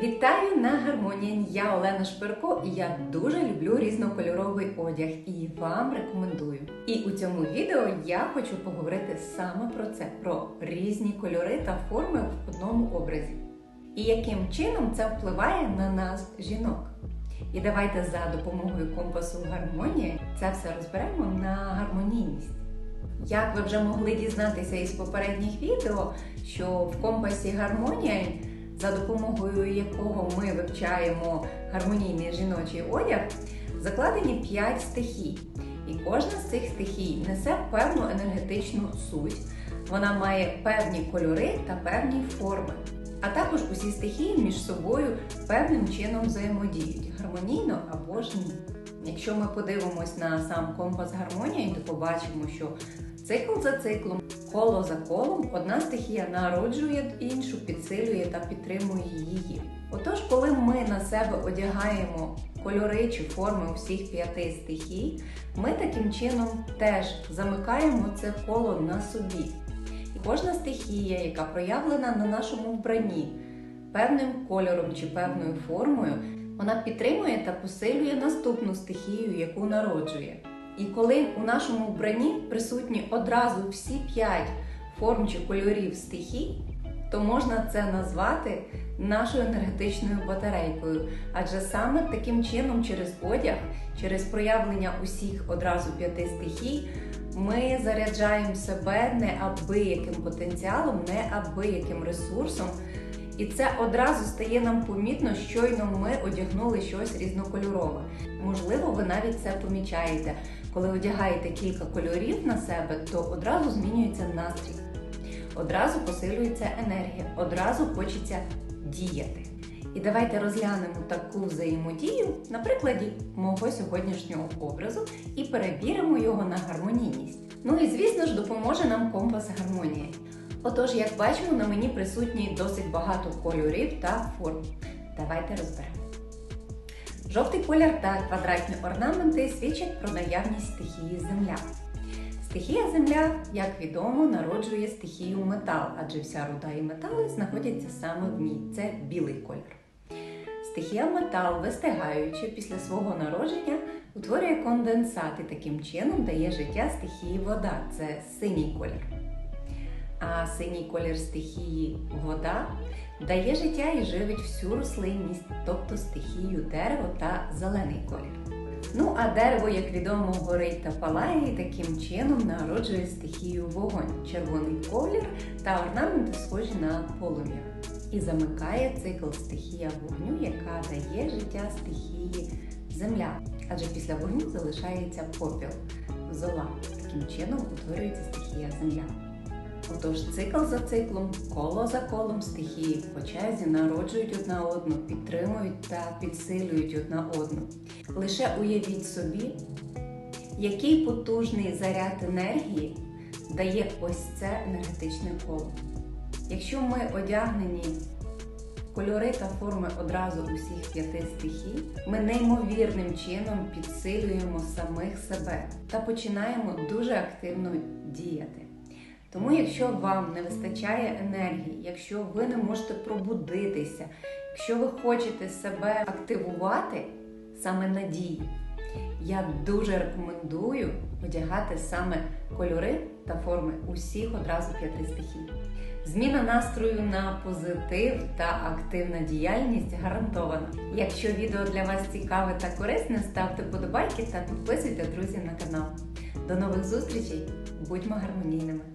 Вітаю на гармонії! Я Олена Шпирко і я дуже люблю різнокольоровий одяг і вам рекомендую. І у цьому відео я хочу поговорити саме про це: про різні кольори та форми в одному образі. І яким чином це впливає на нас, жінок. І давайте за допомогою компасу гармонії це все розберемо на гармонійність. Як ви вже могли дізнатися із попередніх відео, що в компасі гармонія, за допомогою якого ми вивчаємо гармонійний жіночий одяг, закладені 5 стихій. І кожна з цих стихій несе певну енергетичну суть. Вона має певні кольори та певні форми. А також усі стихії між собою певним чином взаємодіють гармонійно або ж ні. Якщо ми подивимось на сам компас гармонії, то побачимо, що цикл за циклом, коло за колом, одна стихія народжує іншу, підсилює та підтримує її. Отож, коли ми на себе одягаємо кольори чи форми усіх п'яти стихій, ми таким чином теж замикаємо це коло на собі. І кожна стихія, яка проявлена на нашому вбранні певним кольором чи певною формою, вона підтримує та посилює наступну стихію, яку народжує. І коли у нашому вбранні присутні одразу всі п'ять форм чи кольорів стихій, то можна це назвати нашою енергетичною батарейкою. Адже саме таким чином, через одяг, через проявлення усіх одразу п'яти стихій, ми заряджаємо себе неабияким потенціалом, неабияким ресурсом. І це одразу стає нам помітно, щойно ми одягнули щось різнокольорове. Можливо, ви навіть це помічаєте. Коли одягаєте кілька кольорів на себе, то одразу змінюється настрій, одразу посилюється енергія, одразу хочеться діяти. І давайте розглянемо таку взаємодію на прикладі мого сьогоднішнього образу і перевіримо його на гармонійність. Ну і звісно ж допоможе нам компас гармонії. Отож, як бачимо, на мені присутні досить багато кольорів та форм. Давайте розберемо. Жовтий колір та квадратні орнаменти свідчать про наявність стихії Земля. Стихія Земля, як відомо, народжує стихію метал, адже вся руда і метали знаходяться саме в ній. Це білий колір. Стихія метал, вистигаючи після свого народження, утворює конденсат і таким чином дає життя стихії вода. Це синій колір. А синій колір стихії вода дає життя і живить всю рослинність, тобто стихію дерева та зелений колір. Ну а дерево, як відомо, горить та палає, і таким чином народжує стихію вогонь, червоний колір та орнаменти схожі на полум'я. І замикає цикл стихія вогню, яка дає життя стихії земля. Адже після вогню залишається попіл, зола. Таким чином утворюється стихія земля. Отож, цикл за циклом, коло за колом стихії по черзі народжують одна одну, підтримують та підсилюють одна одну. Лише уявіть собі, який потужний заряд енергії дає ось це енергетичне коло. Якщо ми одягнені кольори та форми одразу усіх п'яти стихій, ми неймовірним чином підсилюємо самих себе та починаємо дуже активно діяти. Тому, якщо вам не вистачає енергії, якщо ви не можете пробудитися, якщо ви хочете себе активувати саме надії, я дуже рекомендую одягати саме кольори та форми усіх одразу п'яти стихій. Зміна настрою на позитив та активна діяльність гарантована. Якщо відео для вас цікаве та корисне, ставте подобайки та підписуйте друзі на канал. До нових зустрічей! Будьмо гармонійними!